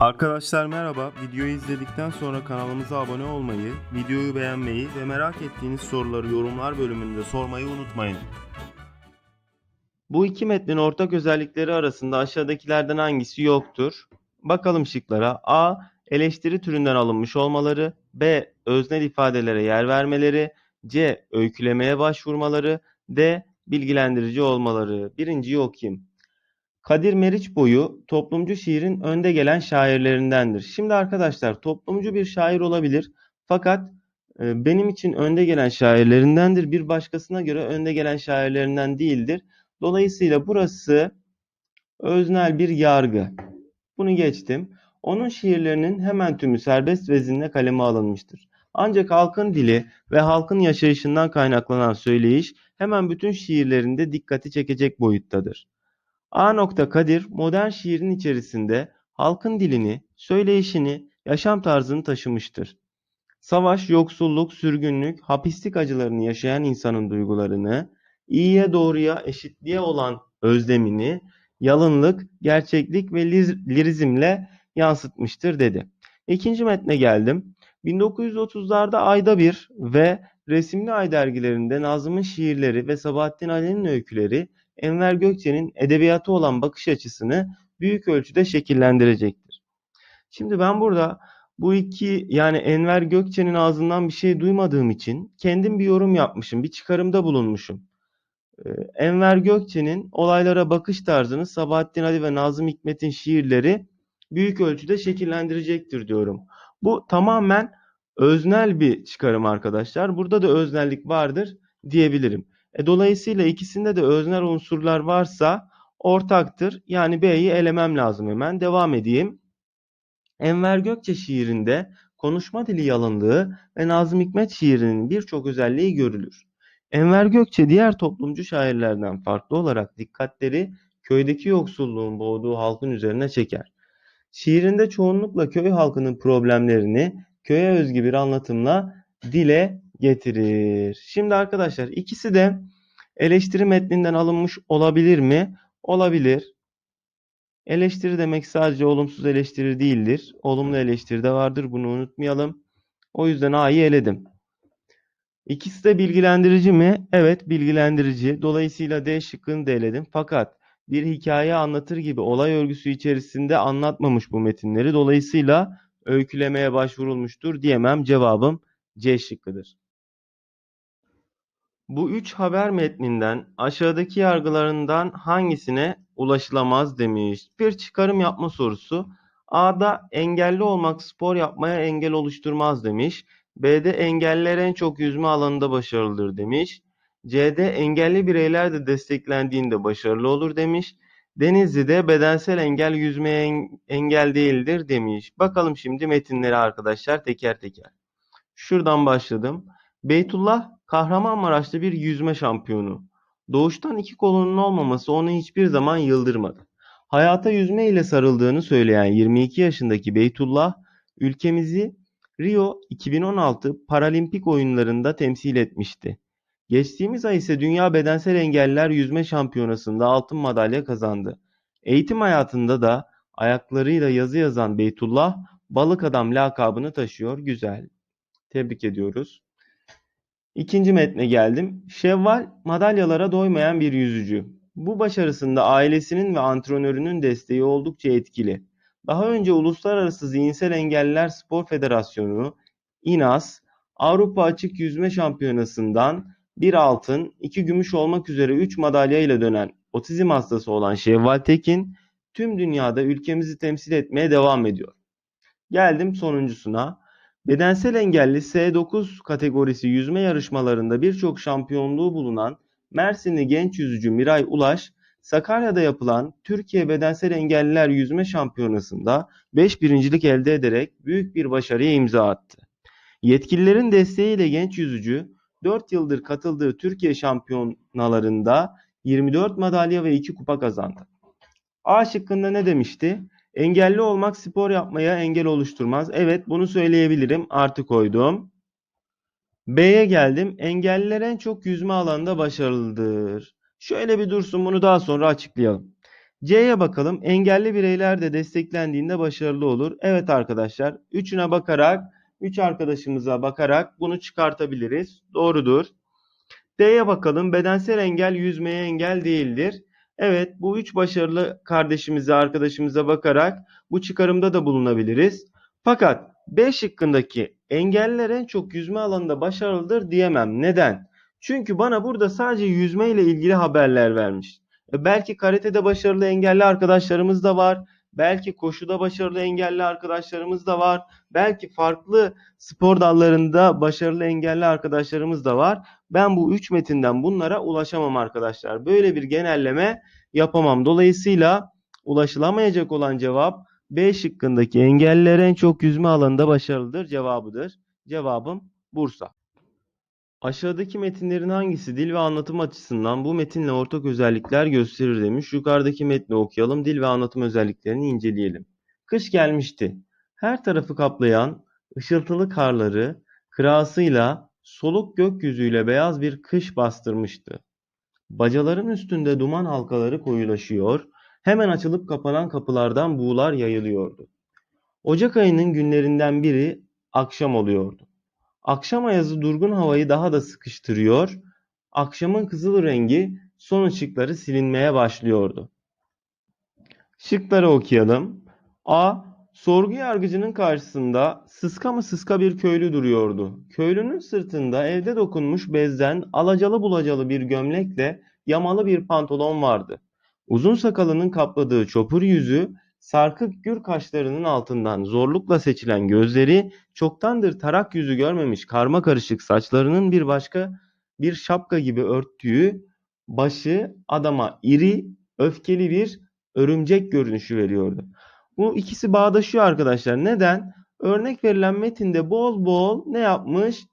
Arkadaşlar merhaba. Videoyu izledikten sonra kanalımıza abone olmayı, videoyu beğenmeyi ve merak ettiğiniz soruları yorumlar bölümünde sormayı unutmayın. Bu iki metnin ortak özellikleri arasında aşağıdakilerden hangisi yoktur? Bakalım şıklara. A. Eleştiri türünden alınmış olmaları. B. Öznel ifadelere yer vermeleri. C. Öykülemeye başvurmaları. D. Bilgilendirici olmaları. Birinciyi okuyayım. Kadir Meriç boyu toplumcu şiirin önde gelen şairlerindendir. Şimdi arkadaşlar toplumcu bir şair olabilir fakat e, benim için önde gelen şairlerindendir. Bir başkasına göre önde gelen şairlerinden değildir. Dolayısıyla burası öznel bir yargı. Bunu geçtim. Onun şiirlerinin hemen tümü serbest vezinle kaleme alınmıştır. Ancak halkın dili ve halkın yaşayışından kaynaklanan söyleyiş hemen bütün şiirlerinde dikkati çekecek boyuttadır. A. Kadir modern şiirin içerisinde halkın dilini, söyleyişini, yaşam tarzını taşımıştır. Savaş, yoksulluk, sürgünlük, hapislik acılarını yaşayan insanın duygularını, iyiye doğruya, eşitliğe olan özlemini, yalınlık, gerçeklik ve lirizmle yansıtmıştır dedi. İkinci metne geldim. 1930'larda ayda bir ve resimli ay dergilerinde Nazım'ın şiirleri ve Sabahattin Ali'nin öyküleri Enver Gökçe'nin edebiyata olan bakış açısını büyük ölçüde şekillendirecektir. Şimdi ben burada bu iki yani Enver Gökçe'nin ağzından bir şey duymadığım için kendim bir yorum yapmışım, bir çıkarımda bulunmuşum. Ee, Enver Gökçe'nin olaylara bakış tarzını Sabahattin Ali ve Nazım Hikmet'in şiirleri büyük ölçüde şekillendirecektir diyorum. Bu tamamen öznel bir çıkarım arkadaşlar. Burada da öznellik vardır diyebilirim. E, dolayısıyla ikisinde de öznel unsurlar varsa ortaktır. Yani B'yi elemem lazım hemen. Devam edeyim. Enver Gökçe şiirinde konuşma dili yalınlığı ve Nazım Hikmet şiirinin birçok özelliği görülür. Enver Gökçe diğer toplumcu şairlerden farklı olarak dikkatleri köydeki yoksulluğun boğduğu halkın üzerine çeker. Şiirinde çoğunlukla köy halkının problemlerini köye özgü bir anlatımla dile getirir. Şimdi arkadaşlar ikisi de eleştiri metninden alınmış olabilir mi? Olabilir. Eleştiri demek sadece olumsuz eleştiri değildir. Olumlu eleştiri de vardır. Bunu unutmayalım. O yüzden A'yı eledim. İkisi de bilgilendirici mi? Evet, bilgilendirici. Dolayısıyla D şıkkını da eledim. Fakat bir hikaye anlatır gibi olay örgüsü içerisinde anlatmamış bu metinleri. Dolayısıyla öykülemeye başvurulmuştur diyemem. Cevabım C şıkkıdır. Bu üç haber metninden aşağıdaki yargılarından hangisine ulaşılamaz demiş. Bir çıkarım yapma sorusu. A'da engelli olmak spor yapmaya engel oluşturmaz demiş. B'de engelliler en çok yüzme alanında başarılıdır demiş. C'de engelli bireyler de desteklendiğinde başarılı olur demiş. Denizli'de bedensel engel yüzmeye en- engel değildir demiş. Bakalım şimdi metinleri arkadaşlar teker teker. Şuradan başladım. Beytullah Kahramanmaraş'ta bir yüzme şampiyonu. Doğuştan iki kolunun olmaması onu hiçbir zaman yıldırmadı. Hayata yüzme ile sarıldığını söyleyen 22 yaşındaki Beytullah, ülkemizi Rio 2016 Paralimpik oyunlarında temsil etmişti. Geçtiğimiz ay ise Dünya Bedensel Engelliler Yüzme Şampiyonası'nda altın madalya kazandı. Eğitim hayatında da ayaklarıyla yazı yazan Beytullah, balık adam lakabını taşıyor. Güzel. Tebrik ediyoruz. İkinci metne geldim. Şevval madalyalara doymayan bir yüzücü. Bu başarısında ailesinin ve antrenörünün desteği oldukça etkili. Daha önce Uluslararası Zihinsel Engelliler Spor Federasyonu (İNAS) Avrupa Açık Yüzme Şampiyonası'ndan bir altın, iki gümüş olmak üzere üç madalya ile dönen otizm hastası olan Şevval Tekin, tüm dünyada ülkemizi temsil etmeye devam ediyor. Geldim sonuncusuna. Bedensel engelli S9 kategorisi yüzme yarışmalarında birçok şampiyonluğu bulunan Mersinli genç yüzücü Miray Ulaş, Sakarya'da yapılan Türkiye Bedensel Engelliler Yüzme Şampiyonası'nda 5 birincilik elde ederek büyük bir başarıya imza attı. Yetkililerin desteğiyle genç yüzücü 4 yıldır katıldığı Türkiye şampiyonalarında 24 madalya ve 2 kupa kazandı. A şıkkında ne demişti? Engelli olmak spor yapmaya engel oluşturmaz. Evet bunu söyleyebilirim. Artı koydum. B'ye geldim. Engelliler en çok yüzme alanında başarılıdır. Şöyle bir dursun bunu daha sonra açıklayalım. C'ye bakalım. Engelli bireyler de desteklendiğinde başarılı olur. Evet arkadaşlar. Üçüne bakarak, üç arkadaşımıza bakarak bunu çıkartabiliriz. Doğrudur. D'ye bakalım. Bedensel engel yüzmeye engel değildir. Evet bu üç başarılı kardeşimize, arkadaşımıza bakarak bu çıkarımda da bulunabiliriz. Fakat B şıkkındaki engelliler en çok yüzme alanında başarılıdır diyemem. Neden? Çünkü bana burada sadece yüzme ile ilgili haberler vermiş. E, belki karatede başarılı engelli arkadaşlarımız da var. Belki koşuda başarılı engelli arkadaşlarımız da var. Belki farklı spor dallarında başarılı engelli arkadaşlarımız da var. Ben bu üç metinden bunlara ulaşamam arkadaşlar. Böyle bir genelleme yapamam. Dolayısıyla ulaşılamayacak olan cevap B şıkkındaki engelliler en çok yüzme alanında başarılıdır cevabıdır. Cevabım Bursa. Aşağıdaki metinlerin hangisi dil ve anlatım açısından bu metinle ortak özellikler gösterir demiş. Yukarıdaki metni okuyalım. Dil ve anlatım özelliklerini inceleyelim. Kış gelmişti. Her tarafı kaplayan ışıltılı karları kırasıyla soluk gökyüzüyle beyaz bir kış bastırmıştı. Bacaların üstünde duman halkaları koyulaşıyor, hemen açılıp kapanan kapılardan buğular yayılıyordu. Ocak ayının günlerinden biri akşam oluyordu. Akşam ayazı durgun havayı daha da sıkıştırıyor, akşamın kızıl rengi son ışıkları silinmeye başlıyordu. Şıkları okuyalım. A. Sorgu yargıcının karşısında sıska mı sıska bir köylü duruyordu. Köylünün sırtında evde dokunmuş bezden alacalı bulacalı bir gömlekle yamalı bir pantolon vardı. Uzun sakalının kapladığı çopur yüzü, sarkık gür kaşlarının altından zorlukla seçilen gözleri, çoktandır tarak yüzü görmemiş karma karışık saçlarının bir başka bir şapka gibi örttüğü başı adama iri, öfkeli bir örümcek görünüşü veriyordu. Bu ikisi bağdaşıyor arkadaşlar. Neden? Örnek verilen metinde bol bol ne yapmış?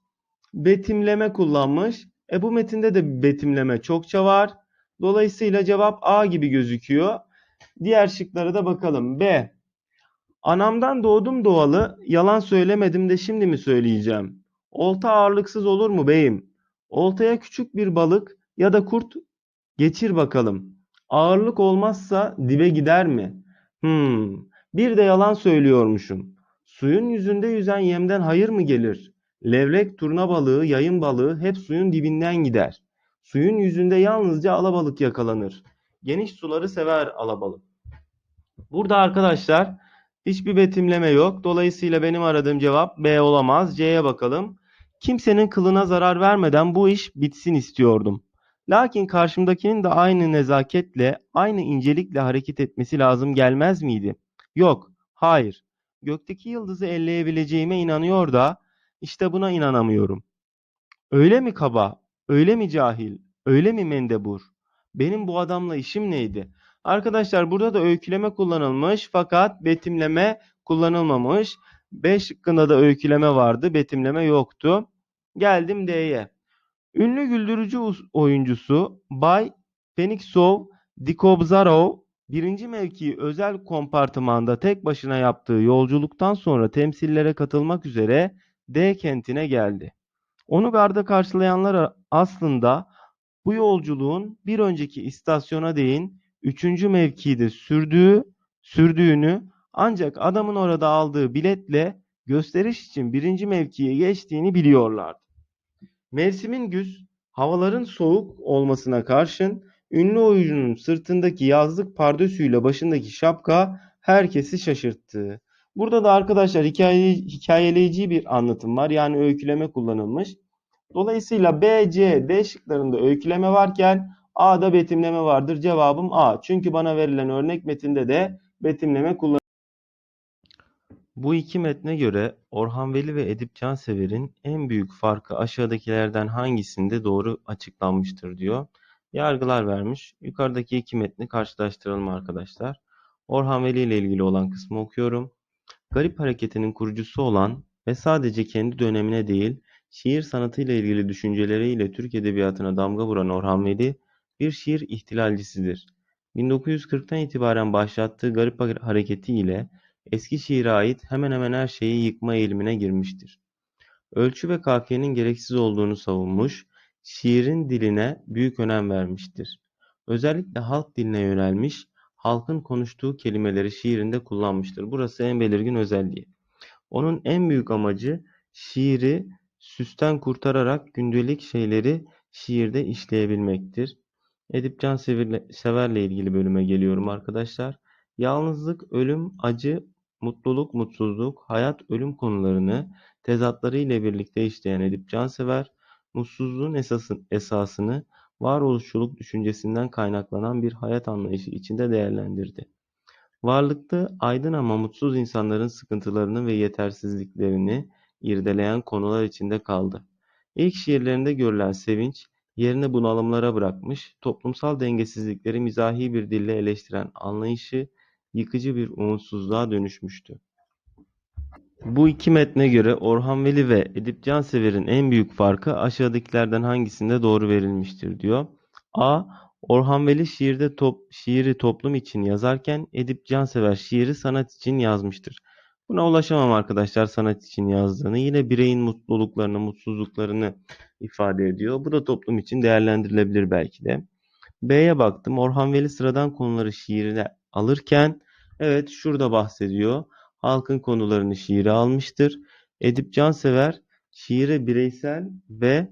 Betimleme kullanmış. E bu metinde de betimleme çokça var. Dolayısıyla cevap A gibi gözüküyor. Diğer şıklara da bakalım. B. Anamdan doğdum doğalı, yalan söylemedim de şimdi mi söyleyeceğim? Olta ağırlıksız olur mu beyim? Oltaya küçük bir balık ya da kurt geçir bakalım. Ağırlık olmazsa dibe gider mi? Hmm, bir de yalan söylüyormuşum. Suyun yüzünde yüzen yemden hayır mı gelir? Levrek, turna balığı, yayın balığı hep suyun dibinden gider. Suyun yüzünde yalnızca alabalık yakalanır. Geniş suları sever alabalık. Burada arkadaşlar hiçbir betimleme yok. Dolayısıyla benim aradığım cevap B olamaz. C'ye bakalım. Kimsenin kılına zarar vermeden bu iş bitsin istiyordum. Lakin karşımdakinin de aynı nezaketle, aynı incelikle hareket etmesi lazım gelmez miydi? Yok, hayır. Gökteki yıldızı elleyebileceğime inanıyor da işte buna inanamıyorum. Öyle mi kaba, öyle mi cahil, öyle mi mendebur? Benim bu adamla işim neydi? Arkadaşlar burada da öyküleme kullanılmış fakat betimleme kullanılmamış. B şıkkında da öyküleme vardı, betimleme yoktu. Geldim D'ye. Ünlü güldürücü oyuncusu Bay Feniksov Dikobzarov birinci mevkii özel kompartımanda tek başına yaptığı yolculuktan sonra temsillere katılmak üzere D kentine geldi. Onu garda karşılayanlar aslında bu yolculuğun bir önceki istasyona değin üçüncü mevkide sürdüğü, sürdüğünü ancak adamın orada aldığı biletle gösteriş için birinci mevkiye geçtiğini biliyorlardı. Mevsimin güz, havaların soğuk olmasına karşın ünlü oyuncunun sırtındaki yazlık pardösüyle başındaki şapka herkesi şaşırttı. Burada da arkadaşlar hikaye, hikayeleyici bir anlatım var. Yani öyküleme kullanılmış. Dolayısıyla B, C, D şıklarında öyküleme varken A'da betimleme vardır. Cevabım A. Çünkü bana verilen örnek metinde de betimleme kullanılmış. Bu iki metne göre Orhan Veli ve Edip Cansever'in en büyük farkı aşağıdakilerden hangisinde doğru açıklanmıştır diyor. Yargılar vermiş. Yukarıdaki iki metni karşılaştıralım arkadaşlar. Orhan Veli ile ilgili olan kısmı okuyorum. Garip hareketinin kurucusu olan ve sadece kendi dönemine değil, şiir sanatıyla ilgili düşünceleriyle Türk edebiyatına damga vuran Orhan Veli, bir şiir ihtilalcisidir. 1940'tan itibaren başlattığı garip hareketi ile eski şiire ait hemen hemen her şeyi yıkma eğilimine girmiştir. Ölçü ve kafiyenin gereksiz olduğunu savunmuş, şiirin diline büyük önem vermiştir. Özellikle halk diline yönelmiş, halkın konuştuğu kelimeleri şiirinde kullanmıştır. Burası en belirgin özelliği. Onun en büyük amacı şiiri süsten kurtararak gündelik şeyleri şiirde işleyebilmektir. Edip Cansever'le ilgili bölüme geliyorum arkadaşlar. Yalnızlık, ölüm, acı, mutluluk, mutsuzluk, hayat, ölüm konularını tezatları ile birlikte işleyen Edip Cansever, mutsuzluğun esasın, esasını varoluşçuluk düşüncesinden kaynaklanan bir hayat anlayışı içinde değerlendirdi. Varlıklı, aydın ama mutsuz insanların sıkıntılarını ve yetersizliklerini irdeleyen konular içinde kaldı. İlk şiirlerinde görülen sevinç, yerini bunalımlara bırakmış, toplumsal dengesizlikleri mizahi bir dille eleştiren anlayışı yıkıcı bir umutsuzluğa dönüşmüştü. Bu iki metne göre Orhan Veli ve Edip Cansever'in en büyük farkı aşağıdakilerden hangisinde doğru verilmiştir diyor. A. Orhan Veli şiirde top, şiiri toplum için yazarken Edip Cansever şiiri sanat için yazmıştır. Buna ulaşamam arkadaşlar sanat için yazdığını. Yine bireyin mutluluklarını, mutsuzluklarını ifade ediyor. Bu da toplum için değerlendirilebilir belki de. B'ye baktım. Orhan Veli sıradan konuları şiirine alırken evet şurada bahsediyor. Halkın konularını şiire almıştır. Edip Cansever şiire bireysel ve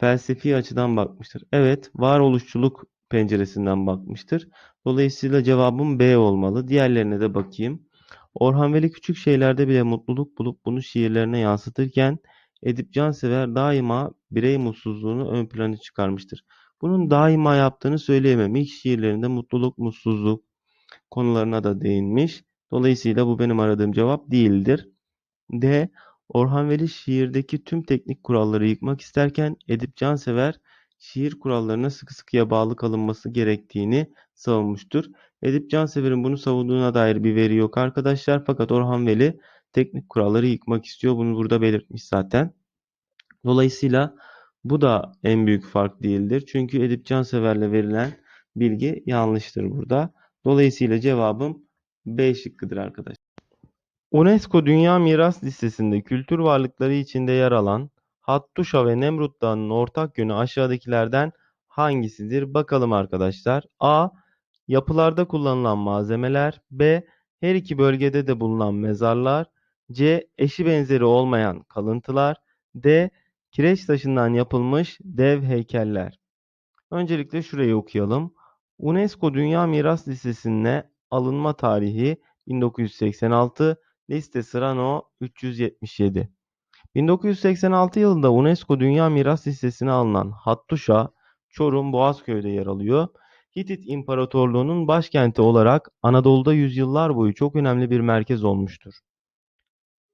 felsefi açıdan bakmıştır. Evet, varoluşçuluk penceresinden bakmıştır. Dolayısıyla cevabım B olmalı. Diğerlerine de bakayım. Orhan Veli küçük şeylerde bile mutluluk bulup bunu şiirlerine yansıtırken Edip Cansever daima birey mutsuzluğunu ön plana çıkarmıştır. Bunun daima yaptığını söyleyemem. İlk şiirlerinde mutluluk, mutsuzluk konularına da değinmiş. Dolayısıyla bu benim aradığım cevap değildir. D. Orhan Veli şiirdeki tüm teknik kuralları yıkmak isterken Edip Cansever şiir kurallarına sıkı sıkıya bağlı kalınması gerektiğini savunmuştur. Edip Cansever'in bunu savunduğuna dair bir veri yok arkadaşlar. Fakat Orhan Veli teknik kuralları yıkmak istiyor. Bunu burada belirtmiş zaten. Dolayısıyla bu da en büyük fark değildir. Çünkü Edip Cansever'le verilen bilgi yanlıştır burada. Dolayısıyla cevabım B şıkkıdır arkadaşlar. UNESCO Dünya Miras Listesi'nde kültür varlıkları içinde yer alan Hattuşa ve Nemrut Dağı'nın ortak yönü aşağıdakilerden hangisidir? Bakalım arkadaşlar. A. Yapılarda kullanılan malzemeler. B. Her iki bölgede de bulunan mezarlar. C. Eşi benzeri olmayan kalıntılar. D. Kireç taşından yapılmış dev heykeller. Öncelikle şurayı okuyalım. UNESCO Dünya Miras Listesi'ne alınma tarihi 1986, liste sıra no 377. 1986 yılında UNESCO Dünya Miras Listesi'ne alınan Hattuşa, Çorum, Boğazköy'de yer alıyor. Hitit İmparatorluğu'nun başkenti olarak Anadolu'da yüzyıllar boyu çok önemli bir merkez olmuştur.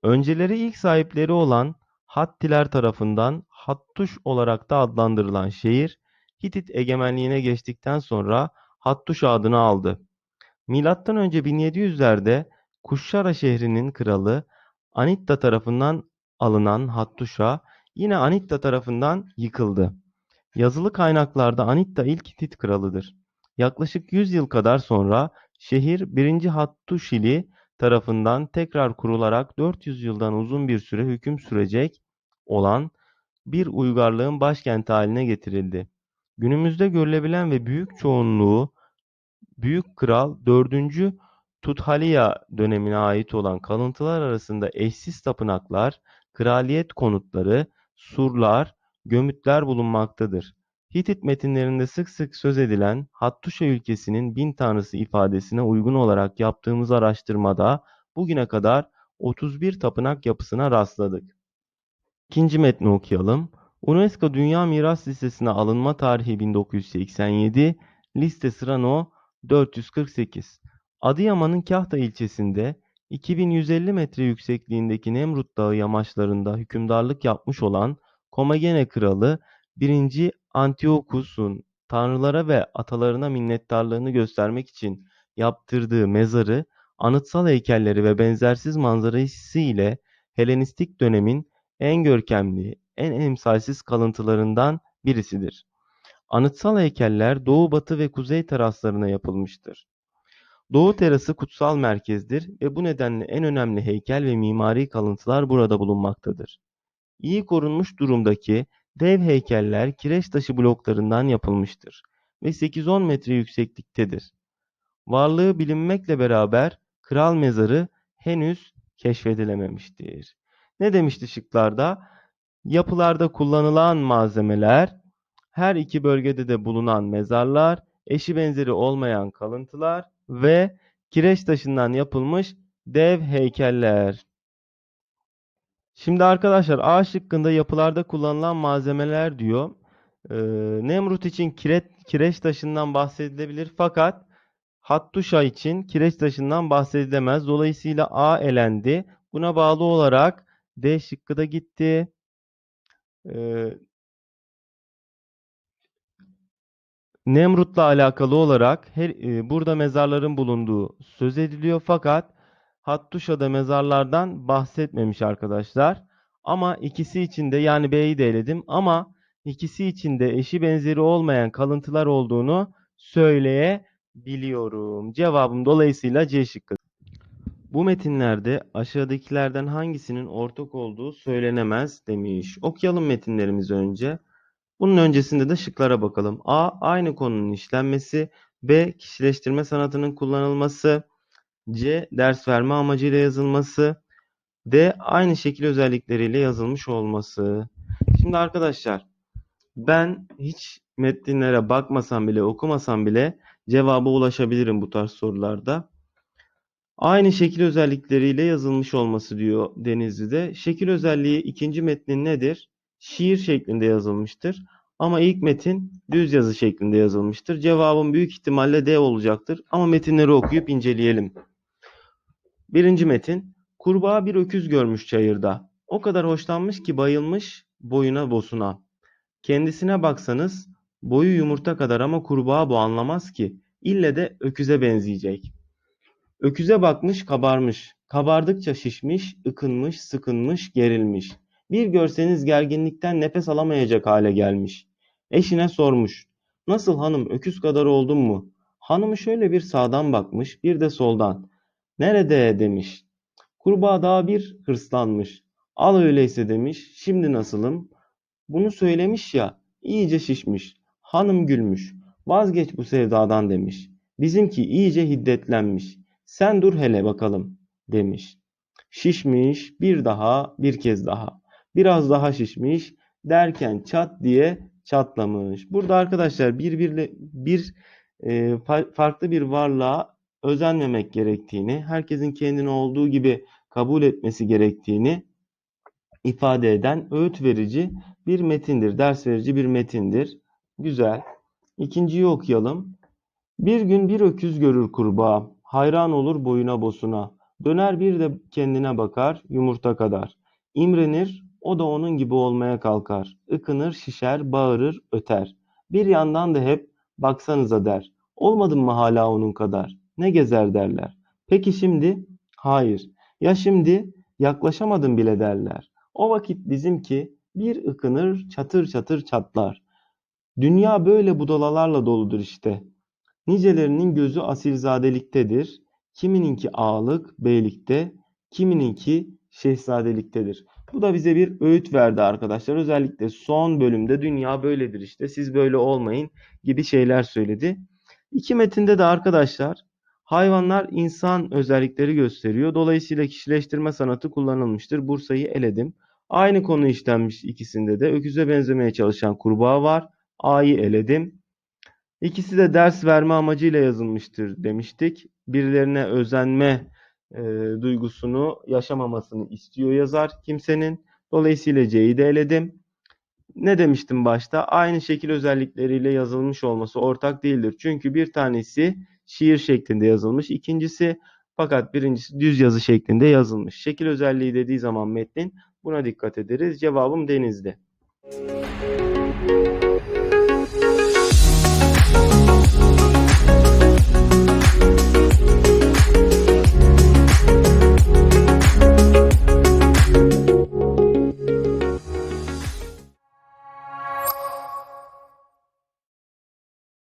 Önceleri ilk sahipleri olan Hattiler tarafından Hattuş olarak da adlandırılan şehir, Hitit egemenliğine geçtikten sonra Hattuş adını aldı. Milattan önce 1700'lerde Kuşşara şehrinin kralı Anitta tarafından alınan Hattuşa yine Anitta tarafından yıkıldı. Yazılı kaynaklarda Anitta ilk Hitit kralıdır. Yaklaşık 100 yıl kadar sonra şehir 1. Hattuşili tarafından tekrar kurularak 400 yıldan uzun bir süre hüküm sürecek olan bir uygarlığın başkenti haline getirildi. Günümüzde görülebilen ve büyük çoğunluğu Büyük Kral 4. Tudhaliya dönemine ait olan kalıntılar arasında eşsiz tapınaklar, kraliyet konutları, surlar, gömütler bulunmaktadır. Hitit metinlerinde sık sık söz edilen Hattuşa ülkesinin bin tanrısı ifadesine uygun olarak yaptığımız araştırmada bugüne kadar 31 tapınak yapısına rastladık. İkinci metni okuyalım. UNESCO Dünya Miras Listesi'ne alınma tarihi 1987, liste sıra no 448. Adıyaman'ın Kahta ilçesinde 2150 metre yüksekliğindeki Nemrut Dağı yamaçlarında hükümdarlık yapmış olan Komagene Kralı 1. Antiochus'un tanrılara ve atalarına minnettarlığını göstermek için yaptırdığı mezarı, anıtsal heykelleri ve benzersiz manzarası ile Helenistik dönemin en görkemli, en emsalsiz kalıntılarından birisidir. Anıtsal heykeller doğu, batı ve kuzey teraslarına yapılmıştır. Doğu terası kutsal merkezdir ve bu nedenle en önemli heykel ve mimari kalıntılar burada bulunmaktadır. İyi korunmuş durumdaki dev heykeller kireç taşı bloklarından yapılmıştır ve 8-10 metre yüksekliktedir. Varlığı bilinmekle beraber kral mezarı henüz keşfedilememiştir. Ne demişti şıklarda? Yapılarda kullanılan malzemeler, her iki bölgede de bulunan mezarlar, eşi benzeri olmayan kalıntılar ve kireç taşından yapılmış dev heykeller. Şimdi arkadaşlar A şıkkında yapılarda kullanılan malzemeler diyor. Ee, Nemrut için kireç, kireç taşından bahsedilebilir fakat Hattuşa için kireç taşından bahsedilemez. Dolayısıyla A elendi. Buna bağlı olarak D şıkkı da gitti. Ee, Nemrut'la alakalı olarak her, e, burada mezarların bulunduğu söz ediliyor fakat Hattuşa'da mezarlardan bahsetmemiş arkadaşlar. Ama ikisi için de yani B'yi de eledim ama ikisi için de eşi benzeri olmayan kalıntılar olduğunu söyleyebiliyorum. Cevabım dolayısıyla C şıkkı. Bu metinlerde aşağıdakilerden hangisinin ortak olduğu söylenemez demiş. Okuyalım metinlerimizi önce. Bunun öncesinde de şıklara bakalım. A. Aynı konunun işlenmesi. B. Kişileştirme sanatının kullanılması. C. Ders verme amacıyla yazılması. D. Aynı şekil özellikleriyle yazılmış olması. Şimdi arkadaşlar ben hiç metinlere bakmasam bile okumasam bile cevaba ulaşabilirim bu tarz sorularda. Aynı şekil özellikleriyle yazılmış olması diyor Denizli'de. Şekil özelliği ikinci metnin nedir? Şiir şeklinde yazılmıştır. Ama ilk metin düz yazı şeklinde yazılmıştır. Cevabım büyük ihtimalle D olacaktır. Ama metinleri okuyup inceleyelim. Birinci metin. Kurbağa bir öküz görmüş çayırda. O kadar hoşlanmış ki bayılmış boyuna bosuna. Kendisine baksanız boyu yumurta kadar ama kurbağa bu anlamaz ki. İlle de öküze benzeyecek. Öküze bakmış kabarmış. Kabardıkça şişmiş, ıkınmış, sıkınmış, gerilmiş. Bir görseniz gerginlikten nefes alamayacak hale gelmiş. Eşine sormuş. Nasıl hanım öküz kadar oldun mu? Hanımı şöyle bir sağdan bakmış, bir de soldan. Nerede demiş. Kurbağa daha bir hırslanmış. Al öyleyse demiş. Şimdi nasılım? Bunu söylemiş ya, iyice şişmiş. Hanım gülmüş. Vazgeç bu sevdadan demiş. Bizimki iyice hiddetlenmiş. Sen dur hele bakalım demiş. Şişmiş bir daha bir kez daha. Biraz daha şişmiş derken çat diye çatlamış. Burada arkadaşlar birbirle bir e, fa- farklı bir varlığa özenmemek gerektiğini, herkesin kendini olduğu gibi kabul etmesi gerektiğini ifade eden öğüt verici bir metindir, ders verici bir metindir. Güzel. İkinciyi okuyalım. Bir gün bir öküz görür kurbağa, hayran olur boyuna bosuna. Döner bir de kendine bakar, yumurta kadar. İmrenir, o da onun gibi olmaya kalkar. Ikınır, şişer, bağırır, öter. Bir yandan da hep baksanıza der. Olmadın mı hala onun kadar? Ne gezer derler. Peki şimdi? Hayır. Ya şimdi? Yaklaşamadın bile derler. O vakit bizimki bir ıkınır, çatır çatır çatlar. Dünya böyle budalalarla doludur işte. Nicelerinin gözü asilzadeliktedir. Kimininki ağalık, beylikte, kimininki şehzadeliktedir. Bu da bize bir öğüt verdi arkadaşlar. Özellikle son bölümde dünya böyledir işte. Siz böyle olmayın gibi şeyler söyledi. İki metinde de arkadaşlar hayvanlar insan özellikleri gösteriyor. Dolayısıyla kişileştirme sanatı kullanılmıştır. Bursa'yı eledim. Aynı konu işlenmiş ikisinde de. Öküze benzemeye çalışan kurbağa var. A'yı eledim. İkisi de ders verme amacıyla yazılmıştır demiştik. Birilerine özenme e, duygusunu yaşamamasını istiyor yazar kimsenin. Dolayısıyla C'yi de eledim. Ne demiştim başta? Aynı şekil özellikleriyle yazılmış olması ortak değildir. Çünkü bir tanesi şiir şeklinde yazılmış. İkincisi fakat birincisi düz yazı şeklinde yazılmış. Şekil özelliği dediği zaman metnin buna dikkat ederiz. Cevabım denizli. Müzik